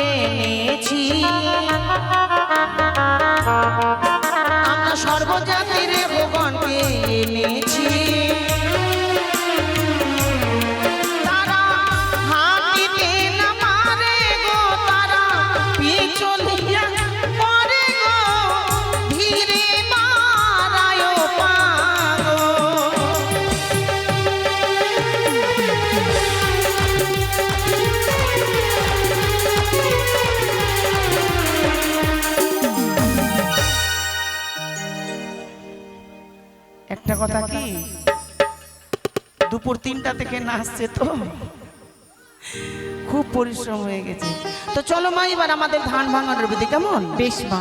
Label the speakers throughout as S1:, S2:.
S1: এনেছি। আমরা সর্বজাতির কথা কি? দুপুর তিনটা থেকে নাচছে তো? খুব পরিশ্রম হয়ে গেছে। তো চলো মা এবার আমাদের ধান ভাঙানোর বিধি কেমন?
S2: বেশ মা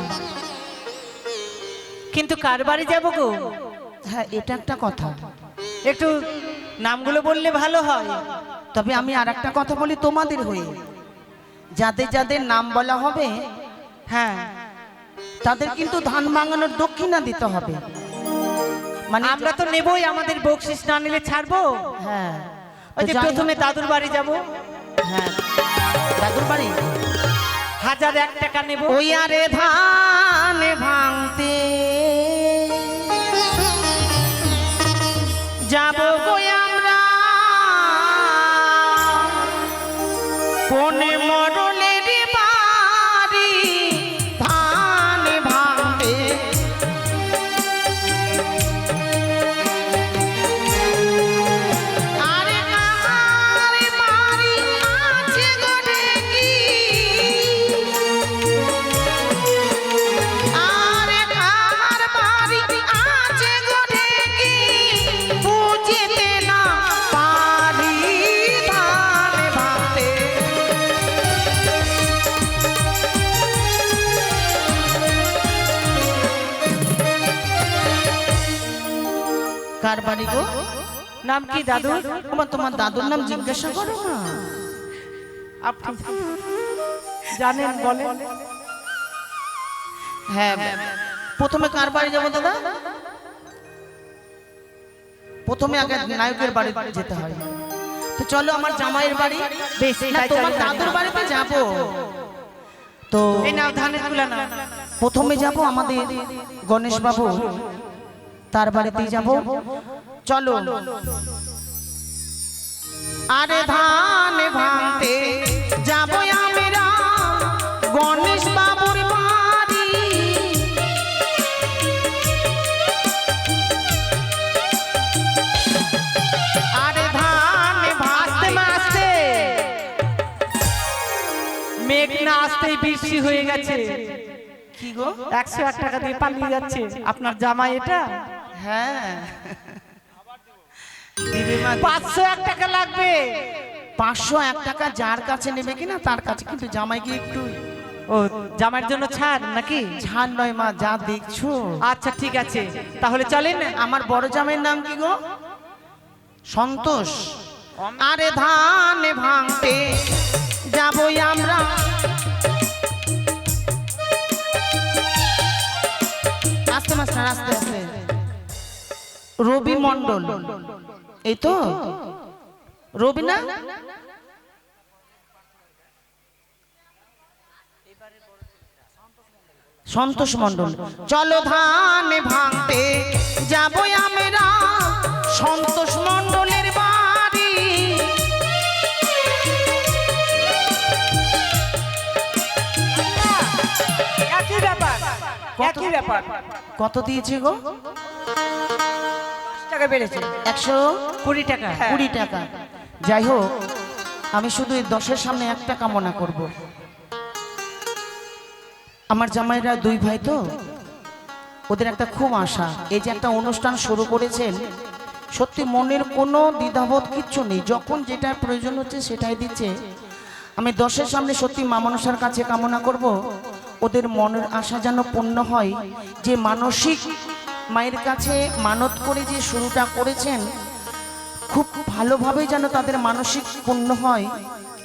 S2: কিন্তু কার বাড়ি যাব গো?
S1: হ্যাঁ এটা একটা কথা।
S2: একটু নামগুলো বললে ভালো হয়।
S1: তবে আমি আর একটা কথা বলি তোমাদের হয়ে। যাদের যাদের নাম বলা হবে
S2: হ্যাঁ।
S1: তাদের কিন্তু ধান ভাঙানোর দক্ষিণা দিতে হবে। মানে
S2: আমরা তো নেবই আমাদের বকশিস না নিলে ছাড়বো?
S1: হ্যাঁ।
S2: ওই যে প্রথমে দাদুর বাড়ি যাব।
S1: হ্যাঁ। দাদুর বাড়ি?
S2: হাজার এক টাকা নেব।
S1: ওই আরে ধান ভাঙতে। যাব বাড়ি গো।
S2: নাম কি দাদু?
S1: আমার তোমার দাদুর নাম জিজ্ঞাসা করো না।
S2: আপনি জানেন বলেন।
S1: হ্যাঁ প্রথমে কার বাড়ি যাব দাদা? প্রথমে আগে নায়কের বাড়ি যেতে হয়। তো চলো আমার জামাইয়ের বাড়ি।
S2: বেশ
S1: তোমার দাদুর বাড়িতে যাব। তো
S2: এই নাও ধানের তুলা না
S1: প্রথমে যাব আমাদের গণেশ বাবু তার বাড়িতেই যাব। চলো। আরে ধান ভাঙতে যাব আমরা। গণেশ বাবুর বাড়ি। আরে ধান
S2: মেঘ না আসতেই বৃষ্টি হয়ে গেছে।
S1: কি গো?
S2: একশো এক টাকা দিয়ে পালিয়ে যাচ্ছে। আপনার জামাই এটা?
S1: হ্যাঁ।
S2: পাঁচশো এক টাকা লাগবে।
S1: পাঁচশো এক টাকা যার কাছে নেবে কিনা তার কাছে কিন্তু জামাইকে একটু
S2: ও জামাইয়ের জন্য ছাড় নাকি?
S1: ছাড় নয় মা যা দেখছ।
S2: আচ্ছা ঠিক আছে। তাহলে চলেন
S1: আমার বড় জামাইয়ের নাম কি গো? সন্তোষ। আরে ধান ভাঙতে যাবই আমরা। আস্তে মাস্টার আস্তে আস্তে। রবি মন্ডল এই তো? রবি না? সন্তোষ মন্ডল চলো ধান ভাঙতে যাবই আমরা। সন্তোষ মন্ডলের বাড়ি।
S2: একই ব্যাপার একই ব্যাপার।
S1: কত দিয়েছে গো?
S2: টাকা বেড়েছে?
S1: একশো
S2: কুড়ি টাকা
S1: কুড়ি টাকা। যাই হোক আমি শুধু এই দশের সামনে একটা কামনা করব। আমার জামাইরা দুই ভাই তো ওদের একটা খুব আশা। এই যে একটা অনুষ্ঠান শুরু করেছেন সত্যি মনের কোনো দ্বিধাবোধ কিচ্ছু নেই। যখন যেটা প্রয়োজন হচ্ছে সেটাই দিচ্ছে। আমি দশের সামনে সত্যি মা মনসার কাছে কামনা করব ওদের মনের আশা যেন পূর্ণ হয় যে মানসিক মায়ের কাছে মানত করে যে শুরুটা করেছেন খুব ভালোভাবে যেন তাদের মানসিক পূর্ণ হয়।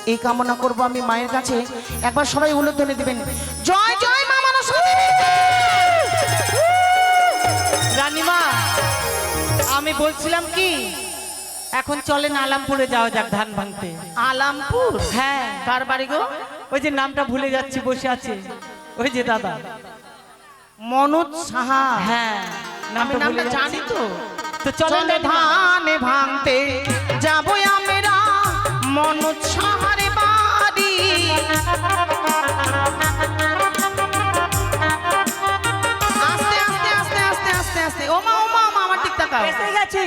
S1: এই কামনা করব আমি মায়ের কাছে। একবার সবাই উল্লেখনে দেবেন। জয় জয় মা মনসা!
S2: রানীমা আমি বলছিলাম কি এখন চলেন আলামপুরে যাওয়া যাক ধান ভাঙতে।
S1: আলামপুর?
S2: হ্যাঁ।
S1: কার বাড়ি গো?
S2: ওই যে নামটা ভুলে যাচ্ছি বসে আছে। ওই যে দাদা।
S1: মনোজ সাহা।
S2: হ্যাঁ। নামটা
S1: জানি তো।
S2: তো
S1: চলে। ধানে ভাঙতে যাব আমরা মনোজ সাহার বাড়ি। আস্তে আস্তে আস্তে আস্তে আস্তে আস্তে। ও মা ও মা ও মা, আমার দিক তাকাও।
S2: এসে গেছি।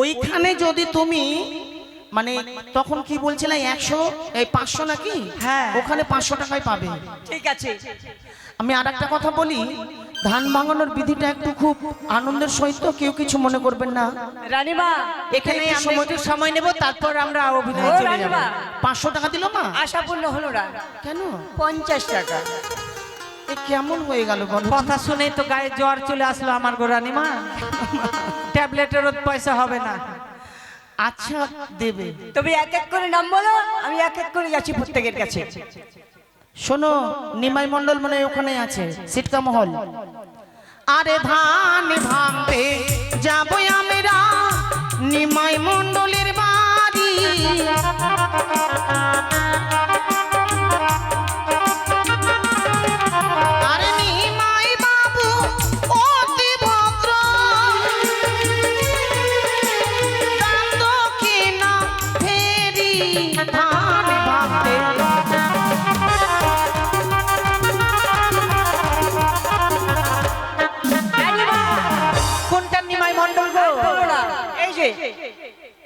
S1: ওইখানে যদি তুমি মানে তখন কি বলছিলে একশো এই পাঁচশো নাকি?
S2: হ্যাঁ।
S1: ওখানে পাঁচশো টাকায় পাবে।
S2: ঠিক আছে।
S1: আমি আর একটা কথা বলি ধান ভাঙানোর বিধিটা একটু খুব আনন্দের সহিত কেউ কিছু মনে করবেন না।
S3: রানীমা
S1: এখানে
S2: সময় সময় নেব তারপর আমরা অভিনয় চলে যাব।
S1: পাঁচশো টাকা দিল মা?
S3: আশাপূর্ণ হলো না।
S1: কেন?
S3: পঞ্চাশ টাকা।
S1: কেমন হয়ে গেল বলো
S2: কথা শুনে তো গায়ে জ্বর চলে আসলো আমার গো রানীমা। ট্যাবলেটেরও পয়সা হবে না।
S1: আচ্ছা দেবে।
S3: তবে এক এক করে নাম বলো আমি এক এক করে যাচ্ছি প্রত্যেকের কাছে।
S1: শোনো, নিমাই মন্ডল মনে ওখানে আছে, সিটকা মহল। আরে ধান ভাঙতে যাব আমরা, নিমাই মন্ডলের বাড়ি।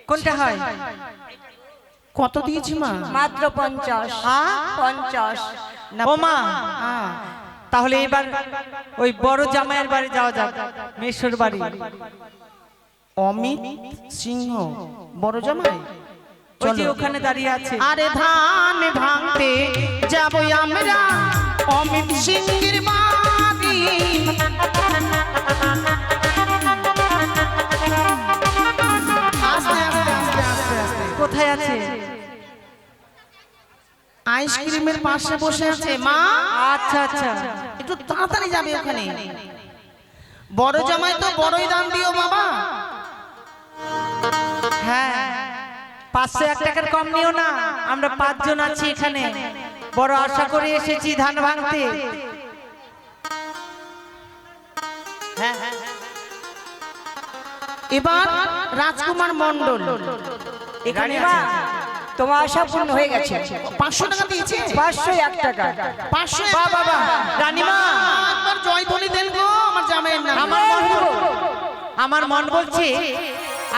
S2: কোনটা হয়?
S1: কত দিয়েছি মা?
S3: মাত্র পঞ্চাশ।
S2: হ্যাঁ?
S3: পঞ্চাশ।
S1: না
S2: ও মা। তাহলে এবার ওই বড় জামাইয়ের বাড়ি যাওয়া যাক মেশ্বর বাড়ি।
S1: অমিত সিংহ বড় জামাই। চলো।
S2: ওখানে দাঁড়িয়ে আছে।
S1: আরে ধান ভাঙতে যাব আমরা অমিত সিংহের বাড়ি।
S2: কোথায় আছে?
S1: আইসক্রিমের পাশে বসে আছে। মা?
S2: আচ্ছা আচ্ছা।
S1: একটু তাড়াতাড়ি যাবে ওখানে। বড় জামাই তো বড়ই দাম দিও বাবা।
S2: হ্যাঁ পাঁচশো এক টাকার কম নিও না। আমরা পাঁচজন আছি এখানে। বড় আশা করে এসেছি ধান ভাঙতে।
S1: এবার রাজকুমার মন্ডল এখানে
S3: তোমার আশা পূর্ণ হয়ে গেছে।
S1: পাঁচশো টাকা দিয়েছে?
S3: পাঁচশো এক টাকা।
S1: পাঁচশো
S2: বাবা রানীমা।
S1: একবার জয়ধ্বনি দেন গো আমার নাম।
S2: আমার মন আমার মন বলছে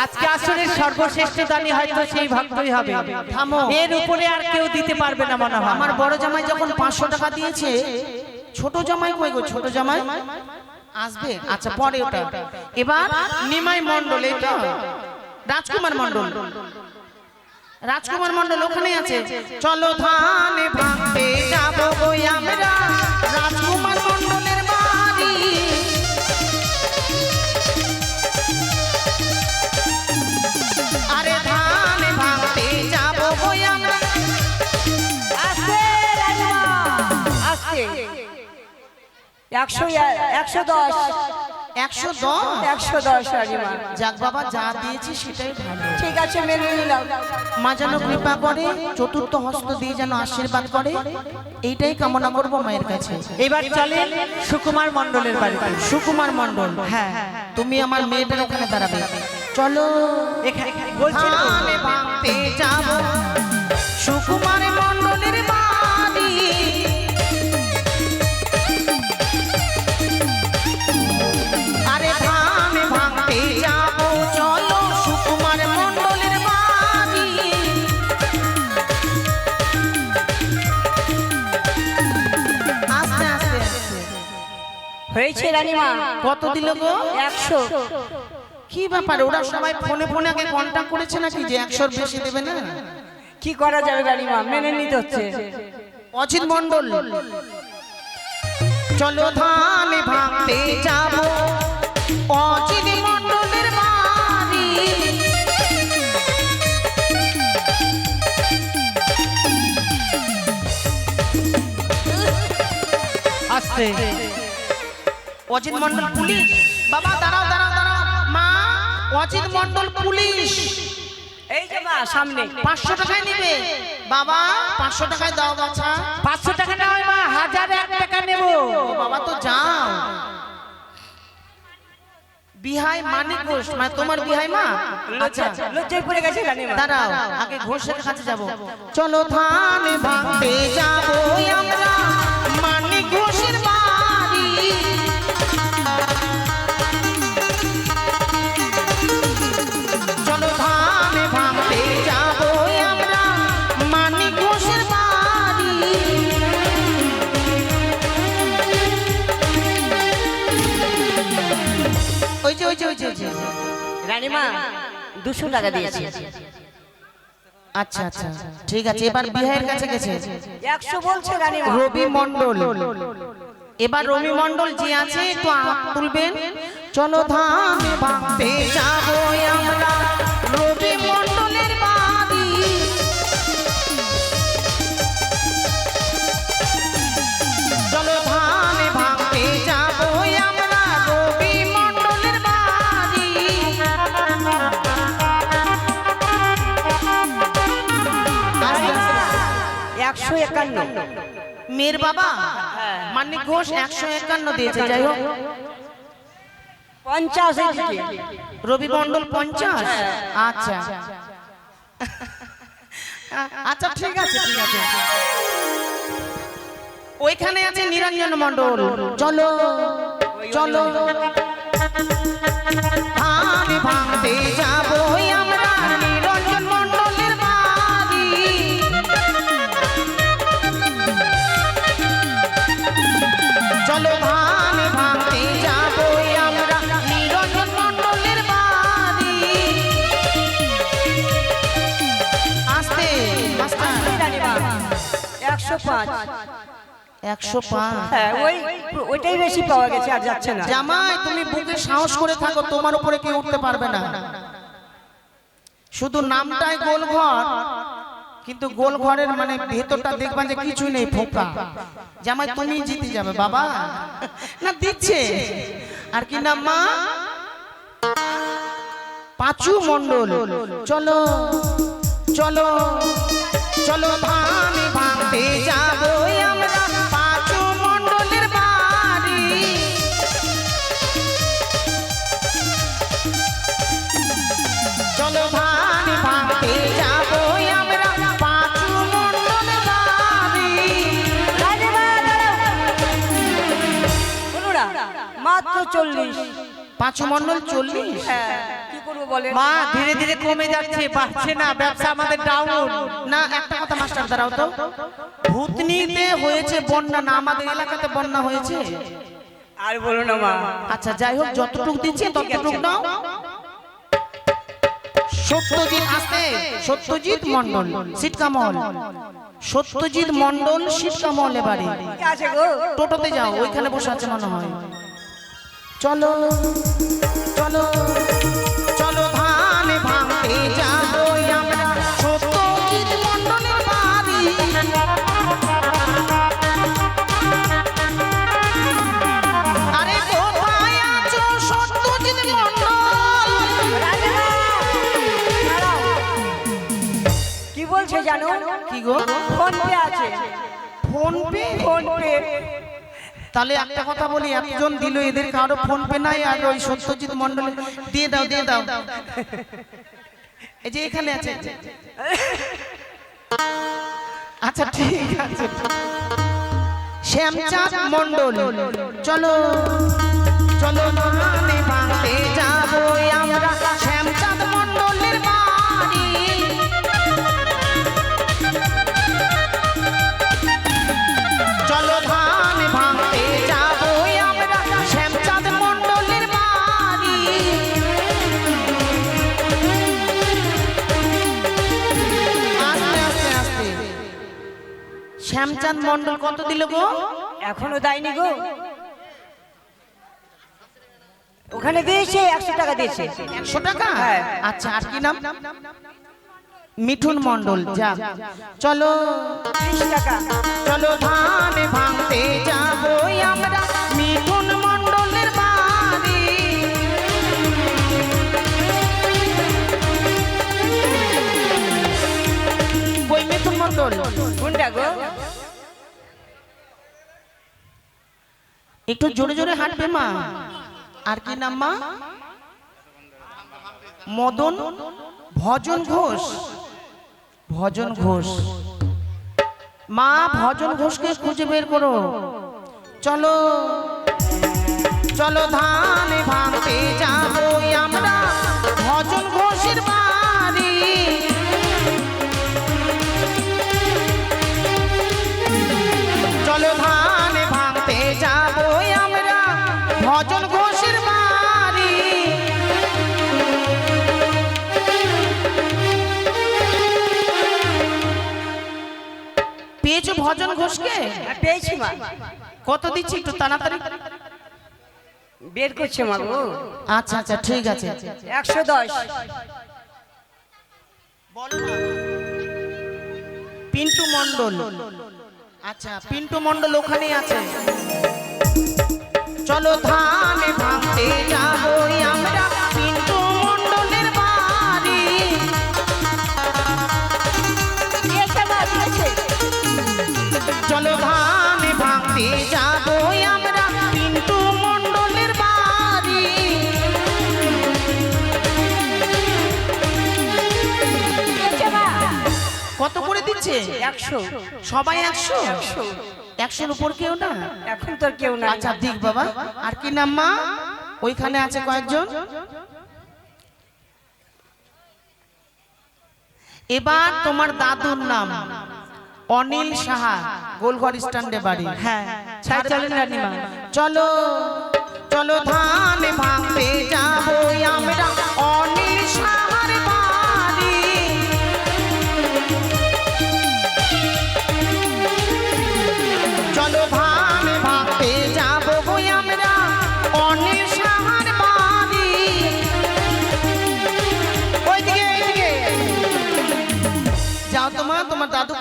S2: আজকে আসরের সর্বশ্রেষ্ঠ দানি হয়তো সেই ভক্তই হবে। এর উপরে আর কেউ দিতে পারবে না মনে হয়।
S1: আমার বড় জামাই যখন পাঁচশো টাকা দিয়েছে ছোট জামাই কই গো ছোট জামাই? আসবে? আচ্ছা পরে ওটা। এবার নিমাই মন্ডল এটা? রাজকুমার মন্ডল রাজকুমার মন্ডল ওখানে আছে। চলো ধানে ভাঙতে যাব গো আমরা। রাজকুমার মন্ডলের বাড়ি। আরে ধানে ভাঙতে যাব গো আমরা।
S3: আস্তে আস্তে একশো একশো দশ।
S1: একশো দশ?
S3: একশো দশ রানীমা
S1: যাক বাবা যা দিয়েছি সেটাই ভালো।
S3: ঠিক আছে মেনে নিলাম।
S1: মা যেন কৃপা করে চতুর্থ হস্ত দিয়ে যেন আশীর্বাদ করে এইটাই কামনা করব মায়ের কাছে।
S2: এবার চলে সুকুমার মণ্ডলের বাড়িতে।
S1: সুকুমার মন্ডল
S2: হ্যাঁ
S1: তুমি আমার মেয়েটার ওখানে দাঁড়াবে। চলো
S2: এখানে বলছি
S1: ভাঙতে যাব। সুকুমার
S3: হয়েছে রানীমা?
S1: কত দিল গো?
S3: একশো।
S1: কি ব্যাপার ওরা সবাই ফোনে ফোনে আগে কন্ট্যাক্ট করেছে নাকি যে একশোর বেশি দেবে না?
S3: কি করা যাবে রানীমা? মেনে নিতে হচ্ছে।
S1: অজিত মন্ডল চলো ধান ভাঙতে যাব। অজিত মন্ডলের বাড়ি।
S2: আসতে।
S1: অজিত মন্ডল পুলিশ। বাবা দাঁড়াও দাঁড়াও দাঁড়াও। মা অজিত মন্ডল পুলিশ।
S3: এই যে মা সামনে।
S1: পাঁচশো টাকায় নিবে। বাবা পাঁচশো টাকায় দাও বাছা।
S2: পাঁচশো টাকা না হয় মা হাজার এক টাকা নেব।
S1: ও বাবা তো যাও। বিহাই মানিক ঘোষ মানে তোমার বিহাই মা? আচ্ছা
S3: লজ্জায় পড়ে গেছে
S1: দাঁড়াও আগে ঘোষের কাছে যাব। চলো ধান ভাঙতে যাব
S3: রানীমা দুশো টাকা দিয়েছি।
S1: আচ্ছা আচ্ছা। ঠিক আছে এবার বিহাইয়ের কাছে গেছে।
S3: একশো বলছে
S1: রবি মন্ডল এবার রবি মন্ডল যে আছে একটু তুলবেন। চলো ধান ভাঙতে যাব আমরা।
S3: একান্ন।
S1: মেয়ের বাবা মানিক ঘোষ একশো একান্ন দিয়েছে যাই হোক।
S3: পঞ্চাশ
S1: রবি মন্ডল পঞ্চাশ? আচ্ছা। আচ্ছা ঠিক আছে ঠিক আছে। ওইখানে আছে নিরঞ্জন মন্ডল চলো চলো। ভাঙতে যাব আমরা
S3: একশো পাঁচ।
S1: একশো পাঁচ
S3: হ্যাঁ ওই ওইটাই বেশি পাওয়া গেছে আর যাচ্ছে না।
S1: জামাই তুমি বুকে সাহস করে থাকো তোমার উপরে কেউ উঠতে পারবে না। শুধু নামটাই গোল ঘর কিন্তু গোল ঘরের মানে ভেতরটা দেখবা যে কিছু নেই ফোকা। জামাই তুমি জিতে যাবে বাবা। না দিচ্ছে। আর কি না মা? পাঁচু মন্ডল চলো চলো। চলো ধান ভাঙতে যাব আমরা পাঁচু মন্ডলের বাড়ি। চলো ধান ভাঙতে যাব আমরা পাঁচু মন্ডলের বাড়ি।
S3: মাত্র চল্লিশ।
S1: পাঁচু মন্ডল চল্লিশ?
S3: হ্যাঁ করব বলে
S2: মা ধীরে ধীরে কমে যাচ্ছে বাড়ছে না ব্যবসা আমাদের ডাউন
S1: না একটা কথা মাস্টার দাঁড়াও তো। ভূতনিতে হয়েছে বন্যা না আমাদের এলাকাতে বন্যা হয়েছে?
S3: আর বলো না মা।
S1: আচ্ছা যাই হোক যতটুক দিচ্ছে ততটুক নাও। সত্যজিৎ আসতে সত্যজিৎ মন্ডল সিটকামল। সত্যজিৎ মন্ডল সিটকামল এবারে। টোটোতে যাও ওইখানে বসে আছে মনে হয়। চলো চলো। ভাঙতে যাব আমরা। সত্যজিৎ মন্ডলের বাড়ি। আরে কোথায় আছো সত্যজিৎ
S3: কি বলছে জানো?
S1: কি গো?
S3: ফোন পে আছে।
S1: ফোন পে
S3: ফোন পে
S1: তাহলে একটা কথা বলি একজন দিল এদের কারও ফোন পে নাই আর ওই সত্যজিৎ মন্ডল দিয়ে দাও দিয়ে দাও। এই যে এখানে আছে। আচ্ছা ঠিক আছে। শ্যামচাঁদ মন্ডল চলো। চলো যাব আমরা। শ্যামচাঁদ মন্ডল কত দিল গো?
S3: এখনও দেয়নি গো। ওখানে দিয়েছে একশো টাকা দিয়েছে।
S1: একশো টাকা?
S3: হ্যাঁ।
S1: আচ্ছা আর কি নাম? মিঠুন মন্ডল যা। চলো। চলো ধান ভাঙতে যাব আমরা। মিঠুন মিঠুন
S3: কোনটা গো।
S1: একটু জোরে জোরে হাঁটবে মা। আর কি নাম মা? মদন ভজন ঘোষ। ভজন ঘোষ। মা, ভজন ঘোষকে খুঁজে বের করো। চলো চলো ধান ভাঙতে ভজন ঘোষকে?
S3: পেয়েছি মা।
S1: কত দিচ্ছি একটু তাড়াতাড়ি?
S3: বের করছে মা গো।
S1: আচ্ছা আচ্ছা ঠিক আছে।
S3: একশো দশ।
S1: পিন্টু মন্ডল আচ্ছা পিন্টু মন্ডল ওখানেই আছে চলো ধান ভাঙতে যাব আমরা।
S3: একশো।
S1: সবাই একশো? একশোর উপর কেউ না?
S3: এখন তোর কেউ না
S1: আচ্ছা দিক বাবা। আর কি নাম মা? ওইখানে আছে কয়েকজন? এবার তোমার দাদুর নাম অনিল সাহা গোলঘর স্ট্যান্ডে বাড়ি।
S2: হ্যাঁ চলেন রানীমা
S1: চলো চলো ধান ভাঙতে যাব আমরা।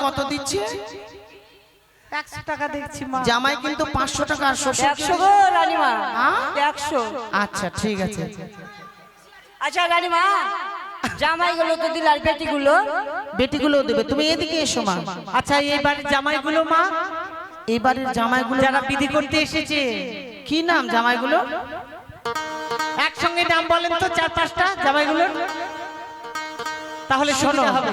S1: কত দিচ্ছে?
S2: একশো টাকা
S1: জামাই কিন্তু পাঁচশো টাকা আর
S3: একশো গো রানীমা।
S1: হ্যাঁ?
S3: একশো।
S1: আচ্ছা ঠিক আছে।
S3: আচ্ছা রানীমা জামাইগুলো তো দিল আর বেটিগুলো।
S1: বেটিগুলো দেবে। তুমি এদিকে এসো মা।
S2: আচ্ছা এই বাড়ির জামাইগুলো মা?
S1: এবারের জামাইগুলো
S2: যারা বিধি করতে এসেছে
S1: কি নাম জামাইগুলো?
S2: একসঙ্গে নাম বলেন তো চার পাঁচটা জামাইগুলোর। তাহলে শোনো হবে।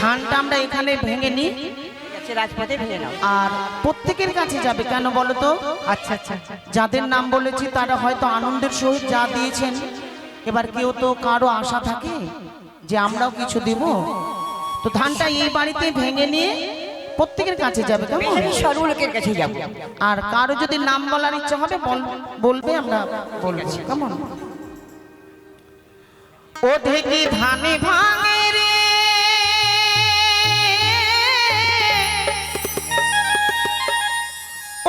S1: ধানটা আমরা এখানে ভেঙে নিই।
S3: রাজপথে ভেঙে নাও।
S1: আর প্রত্যেকের কাছে যাবে কেন বলো তো?
S2: আচ্ছা আচ্ছা।
S1: যাদের নাম বলেছি তারা হয়তো আনন্দের সহিত যা দিয়েছেন। এবার কেউ তো কারও আশা থাকে যে আমরাও কিছু দেব। তো ধানটা এই বাড়িতে ভেঙে নিয়ে প্রত্যেকের কাছে যাবে কেমন
S3: সর্বলোকের কাছে যাব।
S1: আর কারও যদি নাম বলার ইচ্ছা হবে বল- বলবে আমরা বলব। কেমন? ও ঢেকি ধানে ভাঙে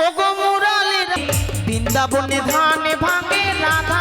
S1: রে ও গো মুরালির বৃন্দাবনে ধানে ভাঙে রাধা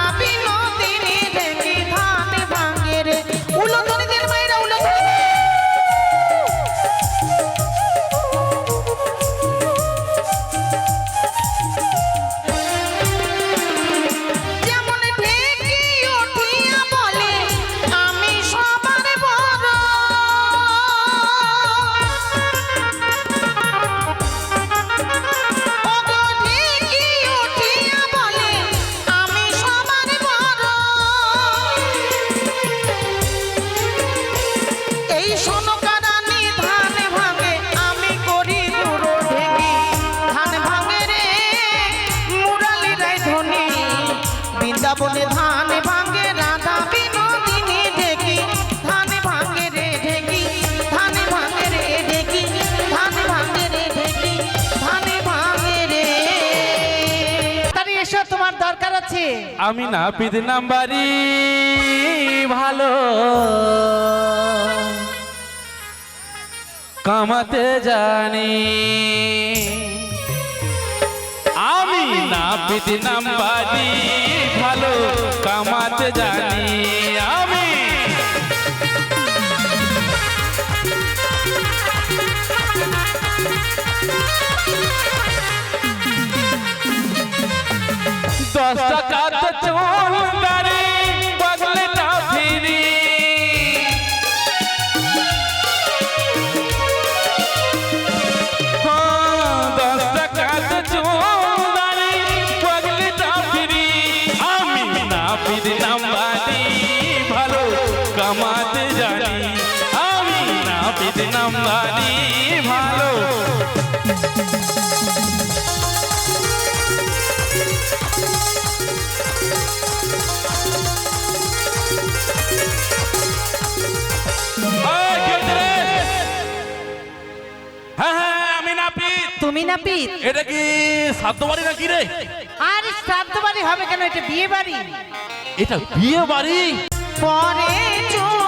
S1: আমি
S4: না পিদ নাম্বারি ভালো। কামাতে জানি। আমি না পিদ নাম্বারি ভালো কামাতে জানি। কামাতে জানি। আমি না ফিরি নাম্বারি
S2: তুমি না পিত
S4: এটা কি শ্রাদ্ধ বাড়ি নাকি রে?
S2: আর শ্রাদ্ধ বাড়ি হবে কেন? এটা বিয়ে বাড়ি
S4: এটা বিয়ে বাড়ি
S1: পরে চুমাবো